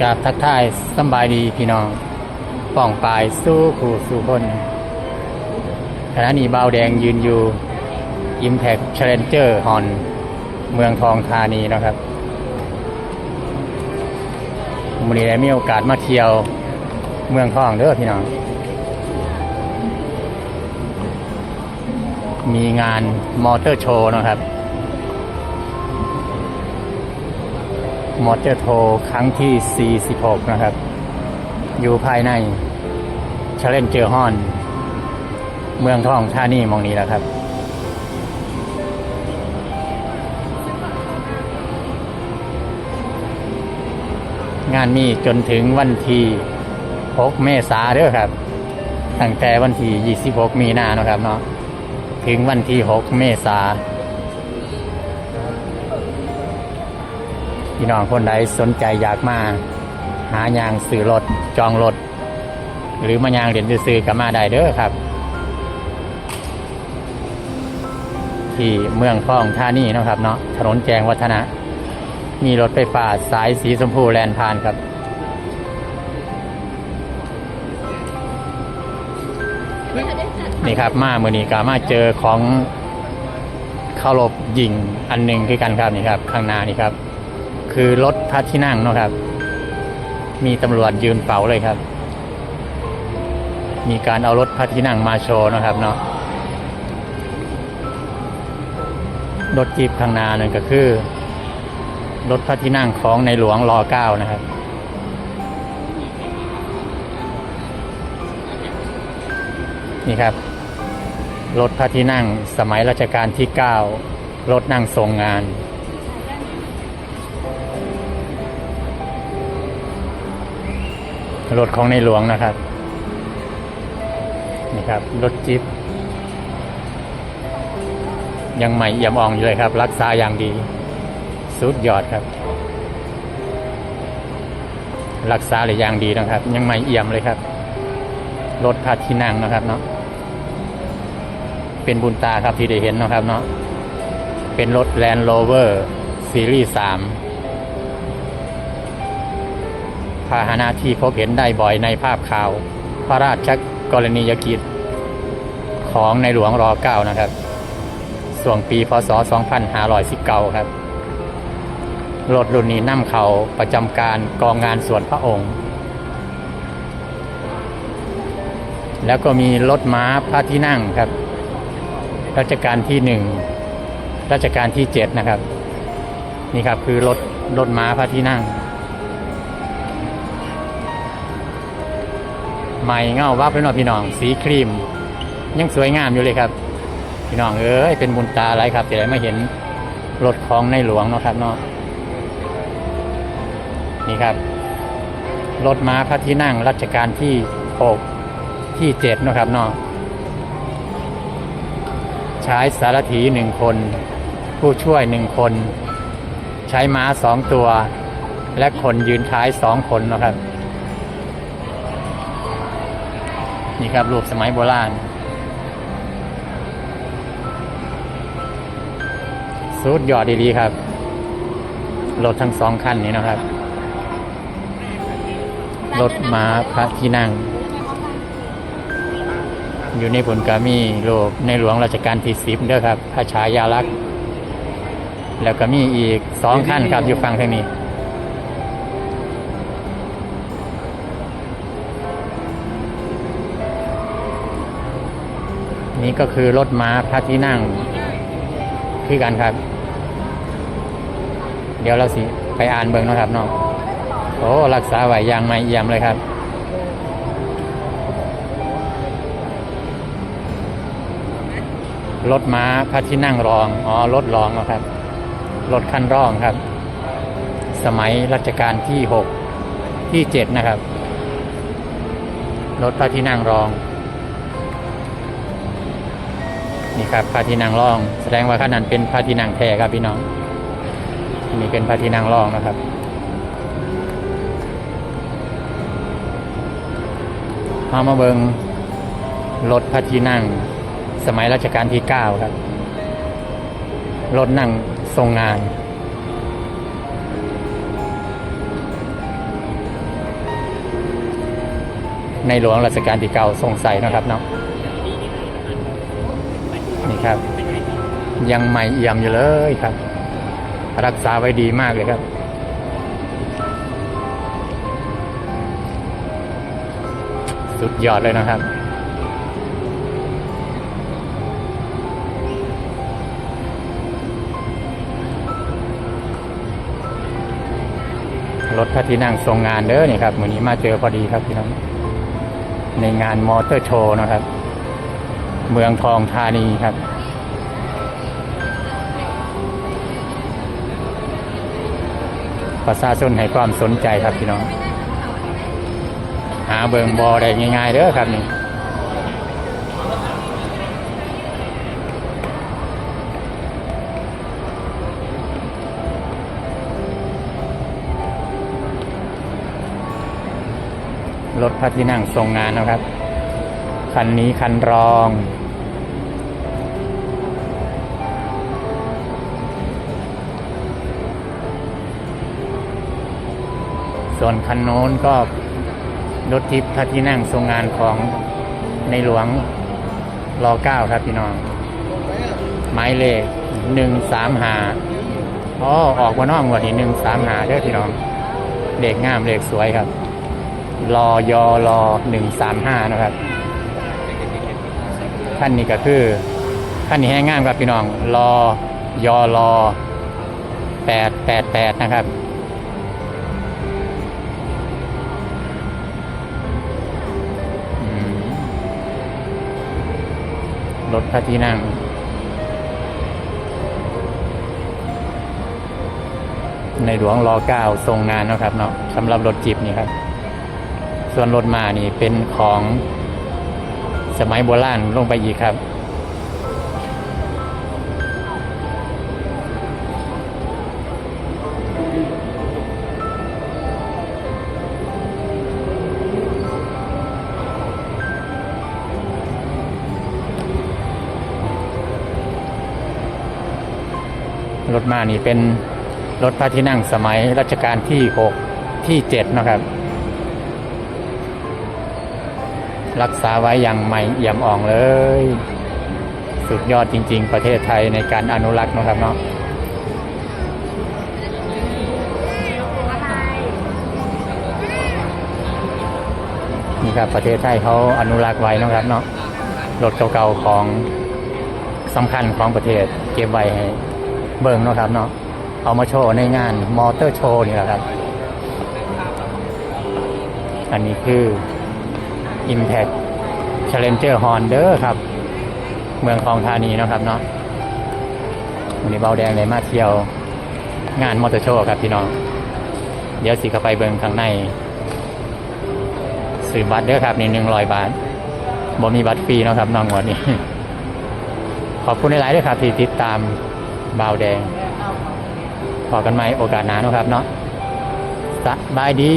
กราบทักทายสบายดีพี่น้องป้องปลายสู้ขู่สู่คนขณะนี้เบาแดงยืนอยู่ Impact Challenger ฮอนเมืองทองธานีนะครับวันนี้ได้มีโอกาสมาเที่ยวเมืองทองเด้อพี่น้อง มีงานมอเตอร์โชว์นะครับ มอเตอร์โชว์ครั้งที่ 46 นะครับ อยู่ภายในชาเลนเจอร์ฮอน เมืองทองท่านี่มองนี้แหละครับงานนี้จนถึงวันที่ 6 เมษาเด้อครับ ตั้งแต่วันที่ 26 มีนาเนาะครับเนาะ ถึงวันที่ 6 เมษา พี่น้องคนใดสนใจอยากมา หายางซื้อรถจองรถหรือมายางเหรียญซื้อๆก็มาได้เด้อครับ ที่เมืองทองท่านี่นะครับเนาะถนนแจงวัฒนะ มีรถไฟฟ้าสายสีชมพูแลนผ่านครับนี่ครับมาเมื่อนี้ก็มาเจอของเคารพยิงอันหนึ่งคือกันครับนี่ครับ ข้างหน้านี่ครับ คือรถพระที่นั่งเนาะครับ มีตำรวจยืนเฝ้าเลยครับ มีการเอารถพระที่นั่งมาโชว์เนาะครับเนาะรถจีบข้างน้านั่นก็คือ รถพระที่นั่งของในหลวงรอเก้านะครับนี่ครับ รถพระที่นั่งสมัยรัชกาลที่ 9 รถนั่งทรงงาน รถของในหลวงนะครับ นี่ครับ รถจิ๊บยังใหม่เอี่ยมอ่องอยู่เลยครับ รักษาอย่างดี สุดยอดครับ รักษาเลยอย่างดีนะครับ ยังใหม่เอี่ยมเลยครับ รถพระที่นั่งนะครับเนาะเป็นบุญตาครับที่ได้เห็นนะครับเนาะเป็นรถ Land Rover ซีรีส์3 พาหนะที่พบเห็นได้บ่อยในภาพข่าว พระราชกรณียกิจของในหลวงรอ9นะครับ ส่วงปีพศ 2519 ครับรถรุ่นนี้นำเขาประจำการกองงานส่วนพระองค์ แล้วก็มีรถม้าพระที่นั่งครับ รัชกาลที่หนึ่งรัชกาลที่เจ็ดนะครับ นี่ครับคือรถรถม้าพระที่นั่ง ใหม่เงาวับเลยเนาะพี่น้อง สีครีม ยังสวยงามอยู่เลยครับ พี่น้องเอ้ยเป็นบุญตาอะไรครับจะได้มาเห็นรถของในหลวงเนาะครับเนาะนี่ครับรถม้าพระที่นั่งรัชกาลที่หกที่เจ็ดเนาะครับเนาะใช้สารถีหนึ่งคน ผู้ช่วยหนึ่งคน ใช้ม้าสองตัว และคนยืนท้ายสองคนนะครับ นี่ครับรูปสมัยโบราณสุดยอดดีๆครับ รถทั้งสองคันนี้นะครับ รถม้าพระที่นั่ง อยู่ในผลกามีโลกในหลวงราชการที่สิบเด้อครับพระชายาลักษณ์ แล้วก็มีอีกสองขั้นครับอยู่ฝั่งทางนี้ นี่ก็คือรถม้าพระที่นั่งคือกันครับ เดี๋ยวเราสิไปอ่านเบิ่งนะครับเนาะโอ้รักษาไหวยางไม่เยี่ยมเลยครับรถม้าพระที่นั่งรอง อ๋อ รถรองนะครับ รถคันรองครับ สมัยรัชกาลที่หกที่เจ็ดนะครับ รถพระที่นั่งรอง นี่ครับพระที่นั่งรอง แสดงว่าขนาดเป็นพระที่นั่งแท้ครับพี่น้องอันนี่เป็นพระที่นั่งรองนะครับมามาเบิงรถพระที่นั่ง สมัยรัชกาลที่เก้าครับ รถนั่งทรงงาน ในหลวงรัชกาลที่เก้าทรงใส่นะครับเนาะ นี่ครับ ยังใหม่เอี่ยมอยู่เลยครับ รักษาไว้ดีมากเลยครับ สุดยอดเลยนะครับรถพระที่นั่งทรงงานเด้อนี่ครับวันนี้มาเจอพอดีครับพี่น้องในงานมอเตอร์โชว์นะครับ เมืองทองธานีครับ ประชาชนให้ความสนใจครับพี่น้อง หาเบิงบอได้ง่ายๆเด้อครับนี่รถพระที่นั่งทรงงานนะครับ คันนี้คันรอง ส่วนคันโน้นก็รถทิพย์พระที่นั่งทรงงานของในหลวงรอเก้าครับพี่น้อง หมายเลขหนึ่งสามหาอ๋อออกมาน้องวันนี้หนึ่งสามหาเด้อพี่น้องเลขงามเลขสวยครับรอยอรอหนึ่งสามห้านะครับ ขั้นนี้ก็คือขั้นนี้ให้ง่ามครับพี่น้องรอยอรอแปดแปดแปดนะครับรถพระที่นั่งในหลวงรอเก้าทรงงานนะครับเนาะสำหรับรถจิบนี่ครับ ส่วนรถมานี่เป็นของ สมัยโบราณลงไปอีกครับ รถมานี่เป็นรถพระที่นั่งสมัยรัชกาลที่หกที่เจ็ดนะครับ รักษาไว้อย่างใหม่เอี่ยมอ่องเลย สุดยอดจริง ๆ ประเทศไทยในการอนุรักษ์นะครับเนาะนี่ครับประเทศไทยเขาอนุรักษ์ไว้นะครับเนาะรถเก่าๆของสำคัญของประเทศเก็บไว้ให้เบิ่งนะครับเนาะเอามาโชว์ในงานมอเตอร์โชว์นี่แหละครับ อันนี้คือ Impact Challenger Honda ครับ เมืองคลองธานีนะครับเนาะวันนี้เบาแดงเลยมาเที่ยวงานมอเตอร์โชว์ครับพี่น้อง เดี๋ยวสิเข้าไปเบิ่งข้างในซื้อบัตรเด้อครับนี่หนึ่งร้อยบาทบ่มีบัตรฟรีนะครับน้องวดนี้ ขอบคุณหลายๆด้วยครับที่ติดตามเบาแดงพอกันไหมโอกาสหน้าเนาะครับเนาะสบายดี